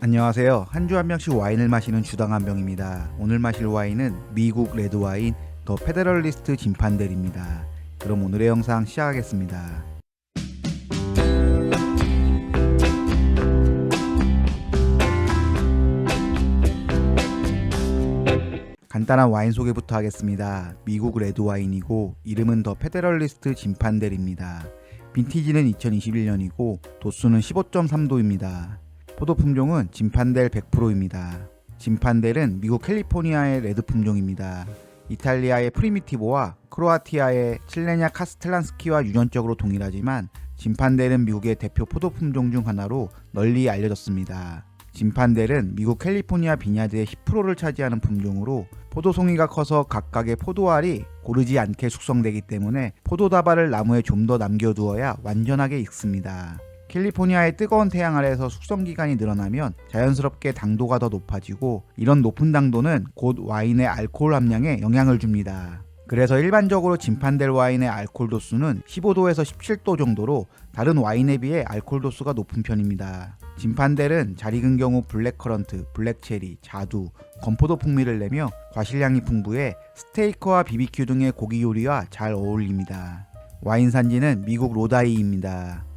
안녕하세요. 한 주 한 병씩 와인을 마시는 주당 한 병입니다. 오늘 마실 와인은 미국 레드 와인 더 페데럴리스트 진판델입니다. 그럼 오늘의 영상 시작하겠습니다. 간단한 와인 소개부터 하겠습니다. 미국 레드 와인이고 이름은 더 페데럴리스트 진판델입니다. 빈티지는 2021년이고 도수는 15.3도입니다. 포도 품종은 진판델 100%입니다. 진판델은 미국 캘리포니아의 레드 품종입니다. 이탈리아의 프리미티보와 크로아티아의 칠레냐 카스텔란스키와 유전적으로 동일하지만 진판델은 미국의 대표 포도 품종 중 하나로 널리 알려졌습니다. 진판델은 미국 캘리포니아 비냐드의 10%를 차지하는 품종으로 포도 송이가 커서 각각의 포도알이 고르지 않게 숙성되기 때문에 포도 다발을 나무에 좀 더 남겨두어야 완전하게 익습니다. 캘리포니아의 뜨거운 태양 아래에서 숙성 기간이 늘어나면 자연스럽게 당도가 더 높아지고 이런 높은 당도는 곧 와인의 알코올 함량에 영향을 줍니다. 그래서 일반적으로 진판델 와인의 알코올 도수는 15도에서 17도 정도로 다른 와인에 비해 알코올 도수가 높은 편입니다. 진판델은 잘 익은 경우 블랙커런트, 블랙체리, 자두, 건포도 풍미를 내며 과실량이 풍부해 스테이크와 BBQ 등의 고기 요리와 잘 어울립니다. 와인 산지는 미국 로다이입니다.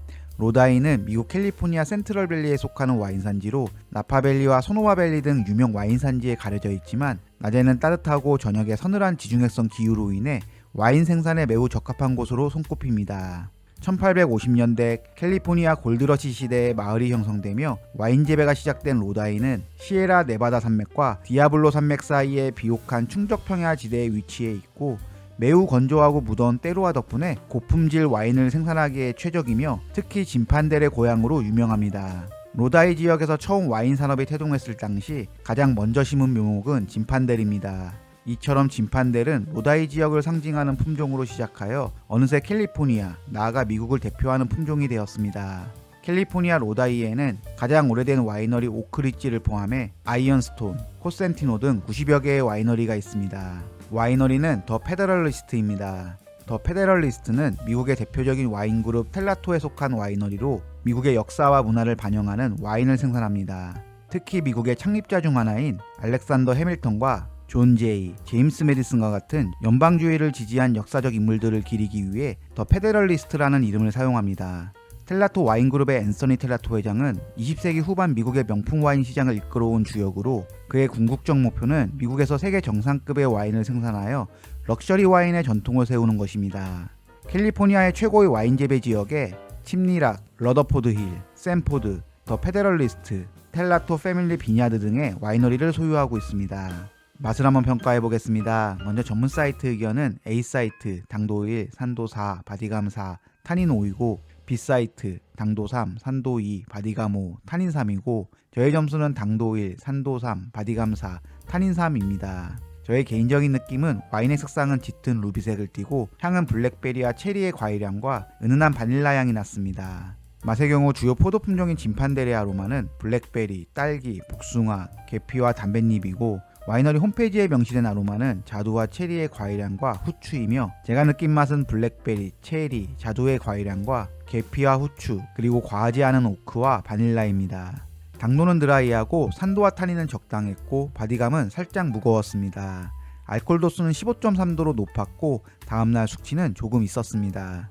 로다이는 미국 캘리포니아 센트럴밸리에 속하는 와인 산지로 나파밸리와 소노마밸리 등 유명 와인 산지에 가려져 있지만 낮에는 따뜻하고 저녁에 서늘한 지중해성 기후로 인해 와인 생산에 매우 적합한 곳으로 손꼽힙니다. 1850년대 캘리포니아 골드러시 시대에 마을이 형성되며 와인 재배가 시작된 로다이는 시에라 네바다 산맥과 디아블로 산맥 사이의 비옥한 충적 평야 지대에 위치해 있고 매우 건조하고 무더운 때로와 덕분에 고품질 와인을 생산하기에 최적이며 특히 진판델의 고향으로 유명합니다. 로다이 지역에서 처음 와인 산업이 태동했을 당시 가장 먼저 심은 묘목은 진판델입니다. 이처럼 진판델은 로다이 지역을 상징하는 품종으로 시작하여 어느새 캘리포니아, 나아가 미국을 대표하는 품종이 되었습니다. 캘리포니아 로다이에는 가장 오래된 와이너리 오크리지를 포함해 아이언스톤, 코센티노 등 90여 개의 와이너리가 있습니다. 와이너리는 더 페데럴리스트입니다. 더 페데럴리스트는 미국의 대표적인 와인 그룹 텔라토에 속한 와이너리로 미국의 역사와 문화를 반영하는 와인을 생산합니다. 특히 미국의 창립자 중 하나인 알렉산더 해밀턴과 존 제이, 제임스 메디슨과 같은 연방주의를 지지한 역사적 인물들을 기리기 위해 더 페데럴리스트라는 이름을 사용합니다. 텔라토 와인 그룹의 앤서니 텔라토 회장은 20세기 후반 미국의 명품 와인 시장을 이끌어온 주역으로 그의 궁극적 목표는 미국에서 세계 정상급의 와인을 생산하여 럭셔리 와인의 전통을 세우는 것입니다. 캘리포니아의 최고의 와인 재배 지역에 침리락, 러더포드 힐, 샌포드, 더 페데럴리스트, 텔라토 패밀리 비냐드 등의 와이너리를 소유하고 있습니다. 맛을 한번 평가해 보겠습니다. 먼저 전문 사이트 의견은 A 사이트 당도 1, 산도 4, 바디감 4, 타닌 5이고 B 사이트 당도 3, 산도 2, 바디감 5, 타닌 3이고 저의 점수는 당도 1, 산도 3, 바디감 4, 타닌 3입니다. 저의 개인적인 느낌은 와인의 색상은 짙은 루비색을 띠고 향은 블랙베리와 체리의 과일향과 은은한 바닐라 향이 났습니다. 맛의 경우 주요 포도 품종인 진판데레 아 로마는 블랙베리, 딸기, 복숭아, 계피와 담뱃잎이고 와이너리 홈페이지에 명시된 아로마는 자두와 체리의 과일향과 후추이며 제가 느낀 맛은 블랙베리, 체리, 자두의 과일향과 계피와 후추 그리고 과하지 않은 오크와 바닐라입니다. 당도는 드라이하고 산도와 타닌은 적당했고 바디감은 살짝 무거웠습니다. 알코올 도수는 15.3도로 높았고 다음날 숙취는 조금 있었습니다.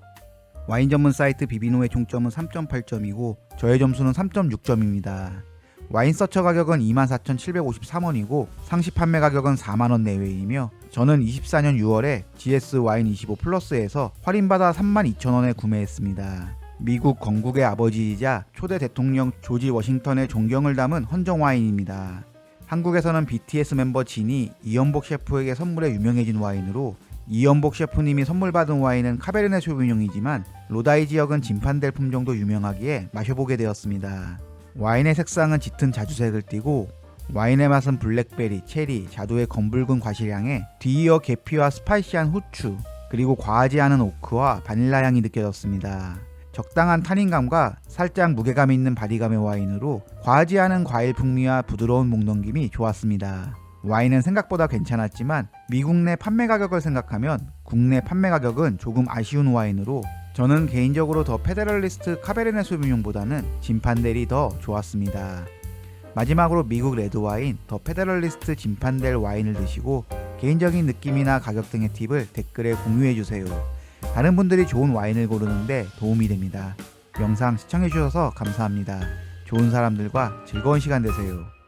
와인 전문 사이트 비비노의 총점은 3.8점이고 저의 점수는 3.6점입니다. 와인 서처 가격은 24,753원이고 상시 판매 가격은 4만원 내외이며 저는 24년 6월에 GS 와인 25 플러스에서 할인받아 32,000원에 구매했습니다. 미국 건국의 아버지이자 초대 대통령 조지 워싱턴의 존경을 담은 헌정 와인입니다. 한국에서는 BTS 멤버 진이 이연복 셰프에게 선물해 유명해진 와인으로 이연복 셰프님이 선물 받은 와인은 카베르네 쇼비뇽이지만 로다이 지역은 진판델 품종도 유명하기에 마셔보게 되었습니다. 와인의 색상은 짙은 자주색을 띠고 와인의 맛은 블랙베리, 체리, 자두의 검붉은 과실향에 뒤이어 계피와 스파이시한 후추 그리고 과하지 않은 오크와 바닐라 향이 느껴졌습니다. 적당한 탄닌감과 살짝 무게감 있는 바디감의 와인으로 과하지 않은 과일 풍미와 부드러운 목 넘김이 좋았습니다. 와인은 생각보다 괜찮았지만 미국 내 판매 가격을 생각하면 국내 판매 가격은 조금 아쉬운 와인으로 저는 개인적으로 더 페데럴리스트 카베르네 소비뇽보다는 진판델이 더 좋았습니다. 마지막으로 미국 레드와인 더 페데럴리스트 진판될 와인을 드시고 개인적인 느낌이나 가격 등의 팁을 댓글에 공유해주세요. 다른 분들이 좋은 와인을 고르는데 도움이 됩니다. 영상 시청해주셔서 감사합니다. 좋은 사람들과 즐거운 시간 되세요.